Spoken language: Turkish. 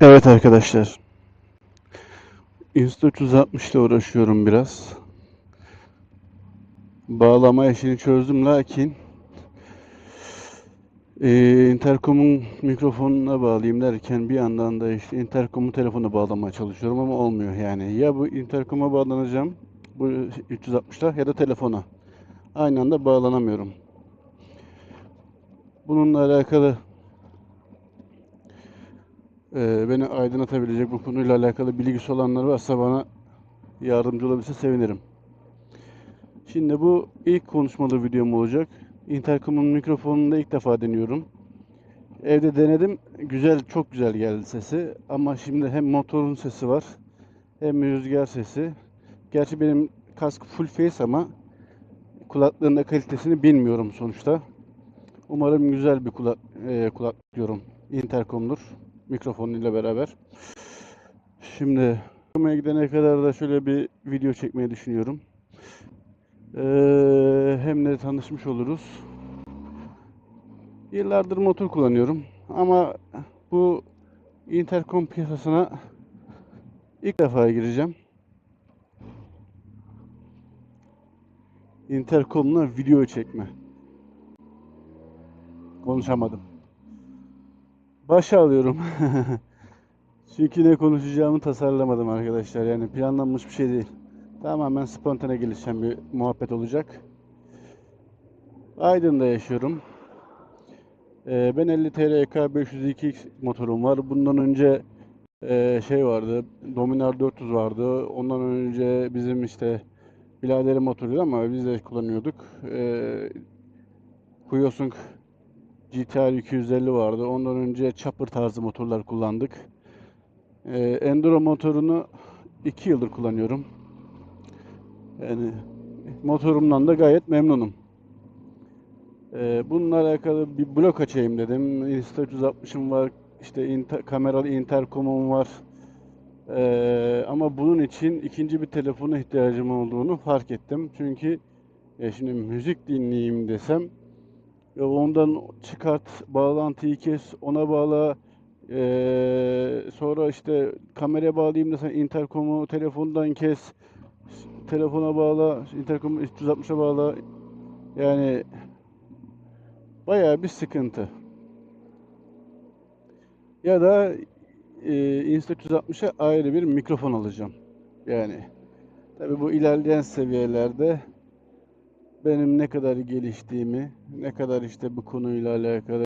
Evet arkadaşlar. Insta360 ile uğraşıyorum biraz. Bağlama işini çözdüm lakin eee intercom'un mikrofonuna bağlayayım derken bir yandan da işte intercom'un telefona bağlamaya çalışıyorum ama olmuyor yani. Ya bu intercom'a bağlanacağım bu 360'ta ya da telefona. Aynı anda bağlanamıyorum. Bununla alakalı eee, beni aydınlatabilecek bu konuyla alakalı bilgisi olanlar varsa bana yardımcı olabilirse sevinirim. Şimdi bu ilk konuşmalı videom olacak. Intercom'un mikrofonunu da ilk defa deniyorum. Evde denedim. Güzel, çok güzel geldi sesi. Ama şimdi hem motorun sesi var, hem rüzgar sesi. Gerçi benim kask full face ama kulaklığın da kalitesini bilmiyorum sonuçta. Umarım güzel bir kulak, eee kulak diyorum. Intercom'dur. Mikrofonuyla beraber. Şimdi Roma'ya gidene kadar da şöyle bir video çekmeyi düşünüyorum. Eee, hem de tanışmış oluruz. Yıllardır motor kullanıyorum ama bu intercom piyasasına ilk defa gireceğim. Intercom'la video çekme. Konuşamadım. Başa alıyorum. Çünkü ne konuşacağımı tasarlamadım arkadaşlar. Yani planlanmış bir şey değil. Tamamen spontane gelişen bir muhabbet olacak. Aydın'da yaşıyorum. Ee, ben 50 TL EK 502X motorum var. Bundan önce e, şey vardı. Dominar 400 vardı. Ondan önce bizim işte biraderin motoruydu ama biz de kullanıyorduk. Ee, Hyosung GTR 250 vardı. Ondan önce chopper tarzı motorlar kullandık. Ee, Enduro motorunu 2 yıldır kullanıyorum. Yani motorumdan da gayet memnunum. Ee, bununla alakalı bir blog açayım dedim. Insta360'ım var, işte inter, kameralı intercom'um var. Ee, ama bunun için ikinci bir telefona ihtiyacım olduğunu fark ettim. Çünkü e, şimdi müzik dinleyeyim desem ondan çıkart, bağlantıyı kes, ona bağla. Ee, sonra işte kameraya bağlayayım desen intercom'u telefondan kes, telefona bağla, intercom'u 360'a bağla. Yani bayağı bir sıkıntı. Ya da e, Insta360'a ayrı bir mikrofon alacağım. Yani tabii bu ilerleyen seviyelerde benim ne kadar geliştiğimi, ne kadar işte bu konuyla alakalı